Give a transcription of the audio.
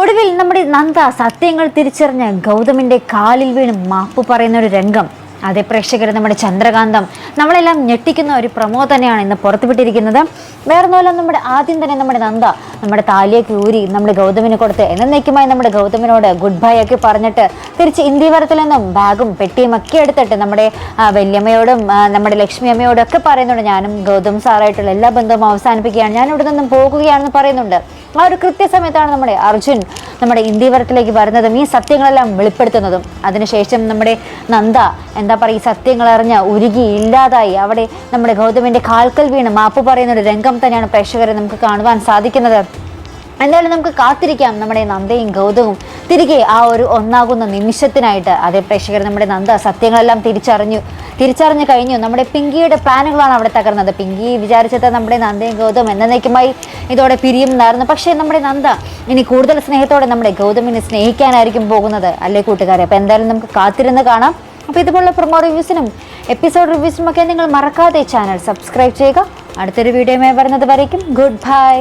ഒടുവിൽ നമ്മുടെ നന്ദ സത്യങ്ങൾ തിരിച്ചറിഞ്ഞ ഗൗതമിന്റെ കാലിൽ വീണ് മാപ്പ് പറയുന്ന ഒരു രംഗം. അതെ പ്രേക്ഷകർ നമ്മുടെ ചന്ദ്രകാന്തം. നമ്മളെല്ലാം ഞെട്ടിക്കുന്ന ഒരു പ്രമോ തന്നെയാണ് ഇന്ന് പുറത്തുവിട്ടിരിക്കുന്നത്. വേറെ പോലെ നമ്മുടെ ആദ്യം തന്നെ നമ്മുടെ നന്ദ നമ്മുടെ താലിയൊക്കെ ഊരി നമ്മുടെ ഗൗതമിന് കൊടുത്ത് എന്നേക്കുമായി നമ്മുടെ ഗൗതമിനോട് ഗുഡ് ബൈ ഒക്കെ പറഞ്ഞിട്ട് തിരിച്ച് ഇന്ത്യവരത്തിൽ നിന്നും ബാഗും പെട്ടിയും ഒക്കെ എടുത്തിട്ട് നമ്മുടെ വല്യമ്മയോടും നമ്മുടെ ലക്ഷ്മി അമ്മയോടും ഒക്കെ പറയുന്നുണ്ട്. ഞാനും ഗൗതം സാറായിട്ടുള്ള എല്ലാ ബന്ധവും അവസാനിപ്പിക്കുകയാണ്. ഞാൻ ഇവിടെ നിന്നും പോകുകയാണെന്ന് പറയുന്നുണ്ട്. ആ ഒരു കൃത്യസമയത്താണ് നമ്മുടെ അർജുൻ നമ്മുടെ ഇന്ത്യവരത്തിലേക്ക് വരുന്നതും ഈ സത്യങ്ങളെല്ലാം വെളിപ്പെടുത്തുന്നതും. അതിനുശേഷം നമ്മുടെ നന്ദ എന്താ പറയുക ഈ സത്യങ്ങൾ അറിഞ്ഞ ഉരുകി ഇല്ലാതായി. അവിടെ നമ്മുടെ ഗൗതമിന്റെ കാൽക്കൽ വീണ് മാപ്പ് പറയുന്ന ഒരു രംഗം തന്നെയാണ് പ്രേക്ഷകരെ നമുക്ക് കാണുവാൻ സാധിക്കുന്നത്. എന്തായാലും നമുക്ക് കാത്തിരിക്കാം നമ്മുടെ നന്ദയും ഗൗതവും. തിരികെ ആ ഒരു ഒന്നാകുന്ന നിമിഷത്തിനായിട്ട്. അതേ പ്രേക്ഷകർ നമ്മുടെ നന്ദ സത്യങ്ങളെല്ലാം തിരിച്ചറിഞ്ഞു. തിരിച്ചറിഞ്ഞു കഴിഞ്ഞു. നമ്മുടെ പിങ്കിയുടെ പ്ലാനുകളാണ് അവിടെ തകർന്നത്. പിങ്കി വിചാരിച്ചത് നമ്മുടെ നന്ദയും ഗൗതം എന്നേക്കുമായി ഇതോടെ പിരിയുമെന്നായിരുന്നു. പക്ഷേ നമ്മുടെ നന്ദ ഇനി കൂടുതൽ സ്നേഹത്തോടെ നമ്മുടെ ഗൗതമിനെ സ്നേഹിക്കാനായിരിക്കും പോകുന്നത്. അല്ലേ കൂട്ടുകാരെ? അപ്പോൾ എന്തായാലും നമുക്ക് കാത്തിരുന്ന് കാണാം. അപ്പോൾ ഇതുപോലുള്ള പ്രൊമോ റിവ്യൂസിനും എപ്പിസോഡ് റിവ്യൂസിനും ഒക്കെ നിങ്ങൾ മറക്കാതെ ചാനൽ സബ്സ്ക്രൈബ് ചെയ്യുക. അടുത്തൊരു വീഡിയോയുമായി വരുന്നത് വരയ്ക്കും. Good bye